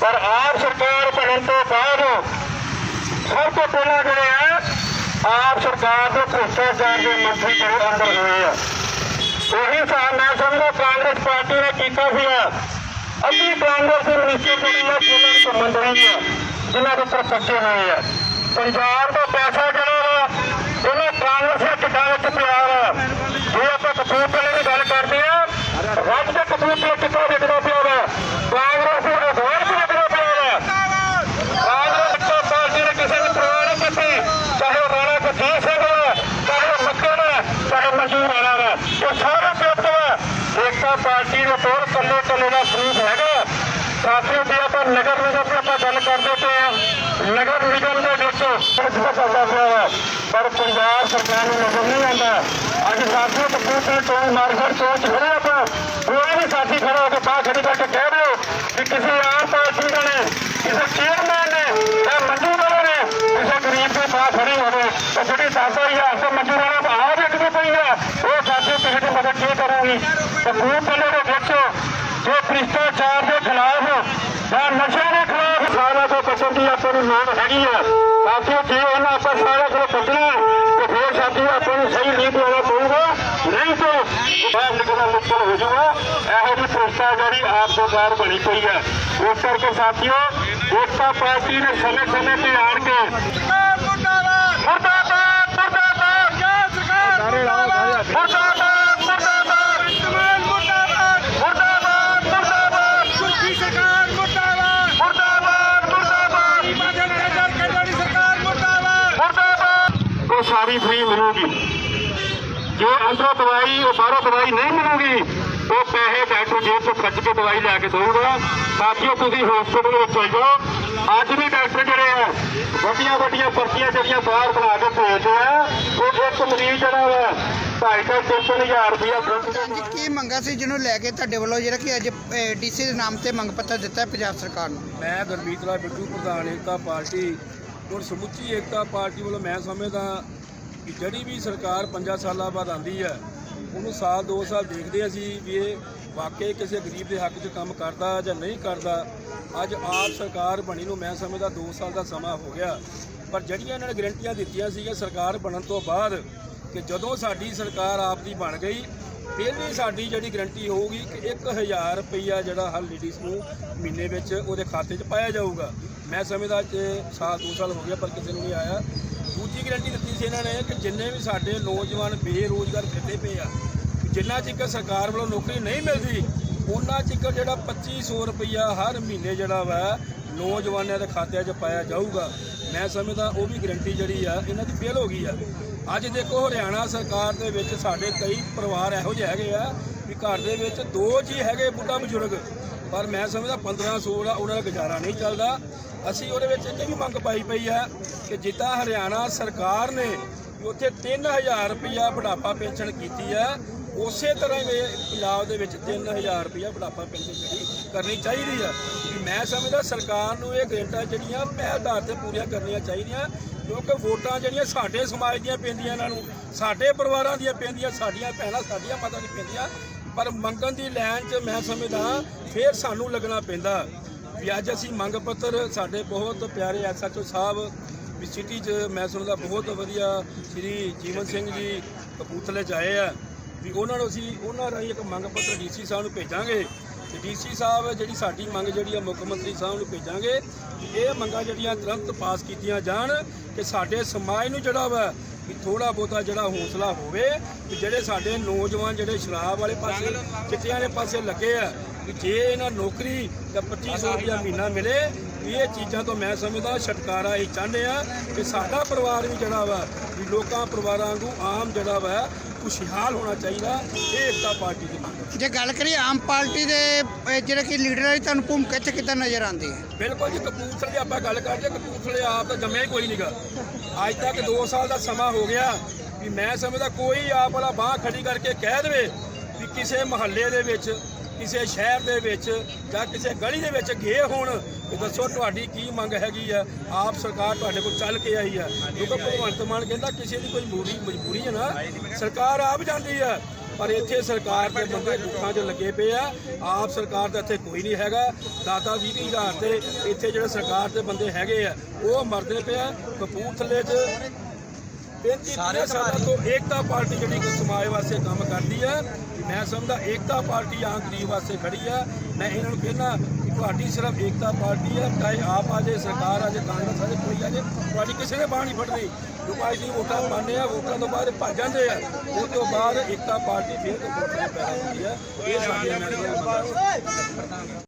ਪਰ ਆਪ ਸਰਕਾਰ ਬਣਨ ਤੋਂ ਬਾਅਦ ਸਭ ਤੋਂ ਪਹਿਲਾਂ ਜਿਹੜੇ ਆ, ਆਪ ਸਰਕਾਰ ਦੇ ਭ੍ਰਿਸ਼ਟਾਚਾਰ ਦੇ ਮੰਤਰੀ ਜਿਹੜੇ ਅੰਦਰ ਹੋਏ ਆ। ਉਹੀ ਹਿਸਾਬ ਮੈਂ ਸਮਝਦਾ ਕਾਂਗਰਸ ਪਾਰਟੀ ਨੇ ਕੀਤਾ ਸੀਗਾ ਅੱਧੀ ਕਾਂਗਰਸ ਦੇ ਮਿਨਿਸਟਰ ਜਿਹੜੇ ਆ ਉਹਨਾਂ ਨੂੰ ਮੰਤਰੀ ਆ ਜਿਨ੍ਹਾਂ ਦੇ ਉੱਪਰ ਸੱਚੇ ਹੋਏ ਆ। ਪੰਜਾਬ ਦਾ ਪੈਸਾ ਜਿਹੜਾ ਵਾ, ਉਹਨੇ ਕਾਂਗਰਸ ਦੇ ਟਿਕਾ ਵਿੱਚ ਪਿਆ ਆ ਜੇ ਆਪਾਂ ਕਪੂਰਥਲੇ ਦੀ ਗੱਲ ਕਰਦੇ ਆ ਰੱਜ ਦੇ ਕਪੂਰਥਲੇ ਕਿੱਥੋਂ ਵਿਕਦਾ ਪਿਆ ਵਾ ਕਾਂਗਰਸ ਦੇ ਅਧਾਰ ਤੇ ਵਿਕਦਾ ਪਿਆ ਵਾ ਕਾਂਗਰਸ ਦੀ ਪਾਰਟੀ ਨੇ ਕਿਸੇ ਦੀ ਪਰਵਾਹ ਨਹੀਂ ਕੀਤੀ ਚਾਹੇ ਉਹ ਰਾਣਾ ਗੁਰਜੀਤ ਸਿੰਘ ਹੈ ਚਾਹੇ ਉਹ ਮੱਕੜ ਹੈ ਚਾਹੇ ਮਨਜੂਰ ਰਾਣਾ ਹੈ ਇਹ ਸਾਰੇ ਪਿੱਤ ਹੈ ਏਕਤਾ ਪਾਰਟੀ ਦੇ ਤੌਰ ਕੱਲੇ ਕੱਲੇ ਦਾ ਸਰੂਪ ਹੈਗਾ। ਸਾਥੀਓ ਜੇ ਆਪਾਂ ਨਗਰ ਨਿਗਮ ਦੀ ਆਪਾਂ ਗੱਲ ਕਰਦੇ ਪਏ ਹਾਂ, ਨਗਰ ਨਿਗਮ ਦੇ ਵਿੱਚ ਜਿਹੜਾ ਚੱਲਦਾ ਪਿਆ ਵਾ, ਪਰ ਪੰਜਾਬ ਸਰਕਾਰ ਨੂੰ ਨਜ਼ਰ ਨਹੀਂ ਆਉਂਦਾ। ਅੱਜ ਸਾਥੀਓ ਕਪੂਰਥਲੇ ਤੋਂ ਮਾਰਗੜ ਤੋਂ ਖੜੇ ਆਪਾਂ। ਕੋਈ ਵੀ ਸਾਥੀ ਖੜਾ ਹੋ ਕੇ ਬਾਹਰ ਖੜੀ ਕਰਕੇ ਕਹਿ ਦਿਓ ਕਿ ਕਿਸੇ ਆਮ ਪਾਰਟੀ ਦਾ ਨੇ, ਕਿਸੇ ਚੇਅਰਮੈਨ ਨੇ, ਜਾਂ ਮੰਡੀ ਵਾਲੇ ਨੇ, ਕਿਸੇ ਗਰੀਬ ਦੇ ਬਾਹਰ ਖੜੀ ਹੋਵੇ, ਤਾਂ ਜਿਹੜੀ ਦਾਦਾ ਹੀ ਆ ਵਾਲਾ ਬਾਹਰ ਦੇਖਦੀ ਪਈ ਆ ਉਹ ਸਾਥੀਓ ਕਿਸੇ ਦੀ ਮਦਦ ਕੀ ਕਰੂਗੀ ਕਪੂਰਥਲੇ ਦੇ ਵਿੱਚ ਜੋ ਭ੍ਰਿਸ਼ਟਾਚਾਰ ਦੇ ਖਿਲਾਫ ਜਾਂ ਨਸ਼ਿਆਂ ਦੇ ਖਿਲਾਫ ਸਾਰਾ ਤੋਂ ਬਚਣ ਦੀ ਆਪਾਂ ਨੂੰ ਲੋੜ ਹੈਗੀ ਆ। ਸਾਥੀਓ, ਜੇ ਉਹਨਾਂ ਆਪਾਂ ਸਾਰਾ ਕੋਲ ਕੱਢਣਾ ਤੇ ਫਿਰ ਸਾਥੀਓ ਆਪਾਂ ਨੂੰ ਸਹੀ ਨੀਤ ਲੈਣਾ ਪਊਗਾ। ਨਹੀਂ ਤਾਂ ਬਾਹਰ ਨਿਕਲਣਾ ਮੁਸ਼ਕਲ ਹੋ ਜਾਊਗਾ। ਇਹੋ ਜਿਹੀ ਭ੍ਰਿਸ਼ਟਾਚਾਰੀ ਆਪ ਤੋਂ ਬਾਹਰ ਬਣੀ ਪਈ ਹੈ ਇਸ ਕਰਕੇ ਸਾਥੀਓ ਏਕਤਾ ਪਾਰਟੀ ਨੇ ਸਮੇਂ ਸਮੇਂ ਤੇ ਆਣ ਕੇ ਮੁਰਦਾਬਾਦ ਮੁਰਦਾਬਾਦ ਮੁਰਦਾਬਾਦ ਪੰਜਾਬ ਸਰਕਾਰ ਉਹ ਸਾਰੀ ਫ੍ਰੀ ਮਿਲੂਗੀ। ਜੋ ਅੰਦਰੋਂ ਦਵਾਈ ਉਹ ਬਾਹਰੋਂ ਦਵਾਈ ਨਹੀਂ ਮਿਲੂਗੀ ਉਹ ਪੈਸੇ ਡਾਕਟਰ ਜੇਬ ਤੋਂ ਖਰਚ ਕੇ ਦਵਾਈ ਲੈ ਕੇ ਦਊਗਾ। ਸਾਥੀਓ ਤੁਸੀਂ ਹਸਪੀਟਲ ਵਿੱਚ ਚਲ ਜਾਓ। ਅੱਜ ਵੀ ਡਾਕਟਰ ਜਿਹੜੇ ਆ ਵੱਡੀਆਂ ਵੱਡੀਆਂ ਪਰਚੀਆਂ ਜਿਹੜੀਆਂ ਬਾਹਰ ਬਣਾ ਕੇ ਭੇਜਦੇ ਆ ਉਹ ਇੱਕ ਮਰੀਜ਼ ਜਿਹੜਾ ਵਾ ਢਾਈ ਢਾਈ ਤਿੰਨ ਤਿੰਨ ਹਜ਼ਾਰ ਰੁਪਇਆ ਕੀ ਮੰਗਾ ਸੀ ਜਿਹਨੂੰ ਲੈ ਕੇ ਤੁਹਾਡੇ ਵੱਲੋਂ ਜਿਹੜਾ ਕਿ ਅੱਜ ਡੀਸੀ ਦੇ ਨਾਮ ਤੇ ਮੰਗ ਪੱਤਰ ਦਿੱਤਾ ਹੈ ਪੰਜਾਬ ਸਰਕਾਰ ਨੂੰ? ਮੈਂ ਗੁਰਮੀਤ ਰਾਏ ਬਿੱਟੂ ਪ੍ਰਧਾਨ ਏਕਤਾ ਪਾਰਟੀ ਔਰ ਸਮੁੱਚੀ ਏਕਤਾ ਪਾਰਟੀ ਵੱਲੋਂ ਮੈਂ ਸਮਝਦਾ ਕਿ ਜਿਹੜੀ ਵੀ ਸਰਕਾਰ 5 ਸਾਲਾਂ ਬਾਅਦ ਆਂਦੀ ਹੈ, ਉਹਨੂੰ ਸਾਲ 2 ਸਾਲ ਦੇਖਦੇ ਅਸੀਂ ਵੀ ਇਹ ਵਾਕਈ ਕਿਸੇ ਗਰੀਬ ਦੇ ਹੱਕ 'ਚ ਕੰਮ ਕਰਦਾ ਜਾਂ ਨਹੀਂ ਕਰਦਾ। ਅੱਜ ਆਪ ਸਰਕਾਰ ਬਣੀ ਨੂੰ ਮੈਂ ਸਮਝਦਾ 2 ਸਾਲ ਦਾ ਸਮਾਂ ਹੋ ਗਿਆ। ਪਰ ਜਿਹੜੀਆਂ ਇਹਨਾਂ ਨੇ ਗਰੰਟੀਆਂ ਦਿੱਤੀਆਂ ਸੀਗੀਆਂ ਸਰਕਾਰ ਬਣਨ ਤੋਂ ਬਾਅਦ ਕਿ ਜਦੋਂ ਸਾਡੀ ਸਰਕਾਰ ਆਪ ਦੀ ਬਣ ਗਈ ਪਹਿਲੀ ਸਾਡੀ ਜਿਹੜੀ ਗਰੰਟੀ ਹੋਊਗੀ ਕਿ 1000 ਰੁਪਈਆ ਜਿਹੜਾ ਹਰ ਲੇਡੀਜ਼ ਨੂੰ ਮਹੀਨੇ ਵਿੱਚ ਉਹਦੇ ਖਾਤੇ 'ਚ ਪਾਇਆ ਜਾਊਗਾ। ਮੈਂ ਸਮਝਦਾ ਕਿ ਸਾਲ, ਦੋ ਸਾਲ ਹੋ ਗਿਆ ਪਰ ਕਿਸੇ ਨੂੰ ਨਹੀਂ ਆਇਆ। ਦੂਜੀ ਗਰੰਟੀ ਦਿੱਤੀ ਸੀ ਇਹਨਾਂ ਨੇ ਕਿ ਜਿੰਨੇ ਵੀ ਸਾਡੇ ਨੌਜਵਾਨ ਬੇਰੋਜ਼ਗਾਰ ਫਿਰਦੇ ਪਏ ਆ, ਜਿੰਨਾ ਚਿਰ ਸਰਕਾਰ ਵੱਲੋਂ ਨੌਕਰੀ ਨਹੀਂ ਮਿਲਦੀ, ਉਹਨਾਂ ਚਿਰ ਜਿਹੜਾ 2500 ਰੁਪਈਆ ਹਰ ਮਹੀਨੇ ਜਿਹੜਾ ਵਾ ਨੌਜਵਾਨਾਂ ਦੇ ਖਾਤਿਆਂ 'ਚ ਪਾਇਆ ਜਾਊਗਾ। ਮੈਂ ਸਮਝਦਾ ਉਹ ਵੀ ਗਰੰਟੀ ਜਿਹੜੀ ਆ, ਇਹਨਾਂ ਦੀ ਫੇਲ ਹੋ ਗਈ ਆ। ਅੱਜ ਦੇਖੋ, ਹਰਿਆਣਾ ਸਰਕਾਰ ਦੇ ਵਿੱਚ ਸਾਡੇ ਕਈ ਪਰਿਵਾਰ ਇਹੋ ਜਿਹੇ ਹੈਗੇ ਆ ਵੀ ਘਰ ਦੇ ਵਿੱਚ ਦੋ ਜੀ ਹੈਗੇ ਬੁੱਢਾ ਬਜ਼ੁਰਗ। ਪਰ ਮੈਂ ਸਮਝਦਾ 1500 ਦਾ ਉਹਨਾਂ ਦਾ ਗੁਜ਼ਾਰਾ ਨਹੀਂ ਚੱਲਦਾ। ਅਸੀਂ ਉਹਦੇ ਵਿੱਚ ਇਹ ਵੀ ਮੰਗ ਪਾਈ ਪਈ ਹੈ ਕਿ ਜਿੱਦਾਂ ਹਰਿਆਣਾ ਸਰਕਾਰ ਨੇ ਵੀ ਉੱਥੇ 3000 ਰੁਪਇਆ ਬੁਢਾਪਾ ਪੈਨਸ਼ਨ ਕੀਤੀ ਹੈ ਉਸੇ ਤਰ੍ਹਾਂ ਹੀ ਪੰਜਾਬ ਦੇ ਵਿੱਚ 3000 ਰੁਪਇਆ ਬੁਢਾਪਾ ਪੈਨਸ਼ਨ ਜਿਹੜੀ ਕਰਨੀ ਚਾਹੀਦੀ ਆ। ਮੈਂ ਸਮਝਦਾ ਸਰਕਾਰ ਨੂੰ ਇਹ ਗਰੰਟਾਂ ਜਿਹੜੀਆਂ ਪਹਿਲ ਆਧਾਰ ਤੇ ਪੂਰੀਆਂ ਕਰਨੀਆਂ ਚਾਹੀਦੀਆਂ, ਕਿਉਂਕਿ ਵੋਟਾਂ ਜਿਹੜੀਆਂ ਸਾਡੇ ਸਮਾਜ ਦੀਆਂ ਪੈਂਦੀਆਂ ਇਹਨਾਂ ਨੂੰ, ਸਾਡੇ ਪਰਿਵਾਰਾਂ ਦੀਆਂ ਪੈਂਦੀਆਂ, ਸਾਡੀਆਂ ਭੈਣਾਂ, ਸਾਡੀਆਂ ਮਾਤਾ ਦੀਆਂ ਪੈਂਦੀਆਂ, ਪਰ ਮੰਗਣ ਦੀ ਲਾਈਨ 'ਚ ਮੈਂ ਸਮਝਦਾ ਫੇਰ ਸਾਨੂੰ ਲੱਗਣਾ ਪੈਂਦਾ। ਵੀ ਅੱਜ ਅਸੀਂ ਮੰਗ ਪੱਤਰ ਸਾਡੇ ਬਹੁਤ ਪਿਆਰੇ ਐਸਐਚਓ ਸਾਹਿਬ, ਵੀ ਸਿਟੀ 'ਚ ਮੈਂ ਸੁਣਦਾ ਬਹੁਤ ਵਧੀਆ ਸ਼੍ਰੀ ਜੀਵਨ ਸਿੰਘ ਜੀ ਕਪੂਰਥਲੇ 'ਚ ਆਏ ਆ। ਵੀ ਉਹਨਾਂ ਨੂੰ ਅਸੀਂ, ਉਹਨਾਂ ਰਾਹੀਂ ਇੱਕ ਮੰਗ ਪੱਤਰ ਡੀਸੀ ਸਾਹਿਬ ਨੂੰ ਭੇਜਾਂਗੇ। ਤੇ ਡੀਸੀ ਸਾਹਿਬ ਜਿਹੜੀ ਸਾਡੀ ਮੰਗ ਜਿਹੜੀ ਆ, ਮੁੱਖ ਮੰਤਰੀ ਸਾਹਿਬ ਨੂੰ ਭੇਜਾਂਗੇ ਕਿ ਇਹ ਮੰਗਾਂ ਜਿਹੜੀਆਂ ਤੁਰੰਤ ਪਾਸ ਕੀਤੀਆਂ ਜਾਣ ਕਿ ਸਾਡੇ ਸਮਾਜ ਨੂੰ ਜਿਹੜਾ ਵਾ, ਵੀ ਥੋੜਾ ਬਹੁਤਾ ਜਿਹੜਾ ਹੌਸਲਾ ਹੋਵੇ ਕਿ ਜਿਹੜੇ ਸਾਡੇ ਨੌਜਵਾਨ ਜਿਹੜੇ ਸ਼ਰਾਬ ਵਾਲੇ ਪਾਸੇ, ਚਿੱਟਿਆਂ ਵਾਲੇ ਪਾਸੇ ਲੱਗੇ ਆ ਕਿ ਜੇ ਇਹਨਾਂ ਨੌਕਰੀ ਤਾਂ 2500 ਰੁਪਇਆ ਮਹੀਨਾ ਮਿਲੇ ਇਹ ਚੀਜ਼ਾਂ ਤੋਂ ਮੈਂ ਸਮਝਦਾ ਛਟਕਾਰਾ ਇਹ ਚਾਹੁੰਦੇ ਆ ਕਿ ਸਾਡਾ ਪਰਿਵਾਰ ਵੀ ਜਿਹੜਾ ਵਾ ਵੀ ਲੋਕਾਂ ਪਰਿਵਾਰਾਂ ਵਾਂਗੂ ਆਮ ਜਿਹੜਾ ਵਾ ਖੁਸ਼ਹਾਲ ਹੋਣਾ ਚਾਹੀਦਾ ਇਹ ਏਕਤਾ ਪਾਰਟੀ ਦੀ ਮੰਗ ਹੈ। ਜੇ ਗੱਲ ਕਰੀਏ ਆਮ ਪਾਰਟੀ ਦੇ ਅਹ, ਜਿਹੜੇ ਕਿ ਲੀਡਰ ਹੈ ਤੁਹਾਨੂੰ ਭੂਮਿਕਾ ਇੱਥੇ ਕਿੱਦਾਂ ਨਜ਼ਰ ਆਉਂਦੀ ਹੈ? ਬਿਲਕੁਲ ਜੀ ਕਪੂਰਥਲੇ ਦੀ ਆਪਾਂ ਗੱਲ ਕਰਦੇ ਹਾਂ, ਕਪੂਰਥਲੇ ਆਪ ਤਾਂ ਜੰਮਿਆ ਹੀ ਕੋਈ ਨਹੀਂਗਾ ਅੱਜ ਤੱਕ 2 ਸਾਲ ਦਾ ਸਮਾਂ ਹੋ ਗਿਆ ਵੀ ਮੈਂ ਸਮਝਦਾ ਕੋਈ ਆਪ ਵਾਲਾ ਬਾਹ ਖੜੀ ਕਰਕੇ ਕਹਿ ਦੇਵੇ ਵੀ ਕਿਸੇ ਮਹੱਲੇ ਦੇ ਵਿੱਚ ਕਿਸੇ ਸ਼ਹਿਰ ਦੇ ਵਿੱਚ ਜਾਂ ਕਿਸੇ ਗਲੀ ਦੇ ਵਿੱਚ ਗਏ ਹੋਣ, ਵੀ ਦੱਸੋ ਤੁਹਾਡੀ ਕੀ ਮੰਗ ਹੈਗੀ ਆ? ਆਪ ਸਰਕਾਰ ਤੁਹਾਡੇ ਕੋਲ ਚੱਲ ਕੇ ਆਈ ਆ। ਕਿਉਂਕਿ ਭਗਵੰਤ ਮਾਨ ਕਹਿੰਦਾ ਕਿਸੇ ਦੀ ਕੋਈ ਮਜਬੂਰੀ ਮਜਬੂਰੀ ਹੈ ਨਾ, ਸਰਕਾਰ ਆਪ ਜਾਂਦੀ ਆ। ਪਰ ਇੱਥੇ ਸਰਕਾਰ ਦੇ ਬੰਦੇ ਦੁੱਖਾਂ 'ਚ ਲੱਗੇ ਪਏ ਆ। ਆਪ ਸਰਕਾਰ ਦਾ ਇੱਥੇ ਕੋਈ ਨਹੀਂ ਹੈਗਾ। ਦਾਦਾ 20 ਹਜ਼ਾਰ ਤੇ ਇੱਥੇ ਜਿਹੜੇ ਸਰਕਾਰ ਦੇ ਬੰਦੇ ਹੈਗੇ ਆ, ਉਹ ਮਰਦੇ ਪਏ ਆ। ਕਪੂਰਥਲੇ 'ਚ 35 ਸਾਰੇ ਸਾਲਾਂ ਤੋਂ ਏਕਤਾ ਪਾਰਟੀ ਜਿਹੜੀ ਕਿ ਸਮਾਜ ਵਾਸਤੇ ਕੰਮ ਕਰਦੀ ਹੈ। ਮੈਂ ਸਮਝਦਾ ਏਕਤਾ ਪਾਰਟੀ ਆਮ ਗਰੀਬ ਵਾਸਤੇ ਖੜੀ ਆ ਮੈਂ ਇਹਨਾਂ ਨੂੰ ਕਹਿਣਾ ਕਿ ਤੁਹਾਡੀ ਸਿਰਫ ਏਕਤਾ ਪਾਰਟੀ ਹੈ। ਚਾਹੇ ਆਪ ਆ ਜੇ ਸਰਕਾਰ ਆ ਜੇ ਕਾਂਗਰਸ ਆ ਜੇ ਕੋਈ ਆ ਜੇ ਤੁਹਾਡੀ ਕਿਸੇ ਨੇ ਨਹੀਂ ਫੜਨੀ। ਲੋਕਾਂ ਦੀ ਵੋਟਾਂ ਪਾਉਂਦੇ ਆ ਵੋਟਾਂ ਤੋਂ ਬਾਅਦ ਭੱਜ ਜਾਂਦੇ ਆ। ਉਸ ਤੋਂ ਬਾਅਦ ਏਕਤਾ ਪਾਰਟੀ ਫਿਰ ਤੋਂ ਵੋਟਾਂ ਹੁੰਦੀ ਆ ਇਹ ਸਾਡੀ ਮੈਂ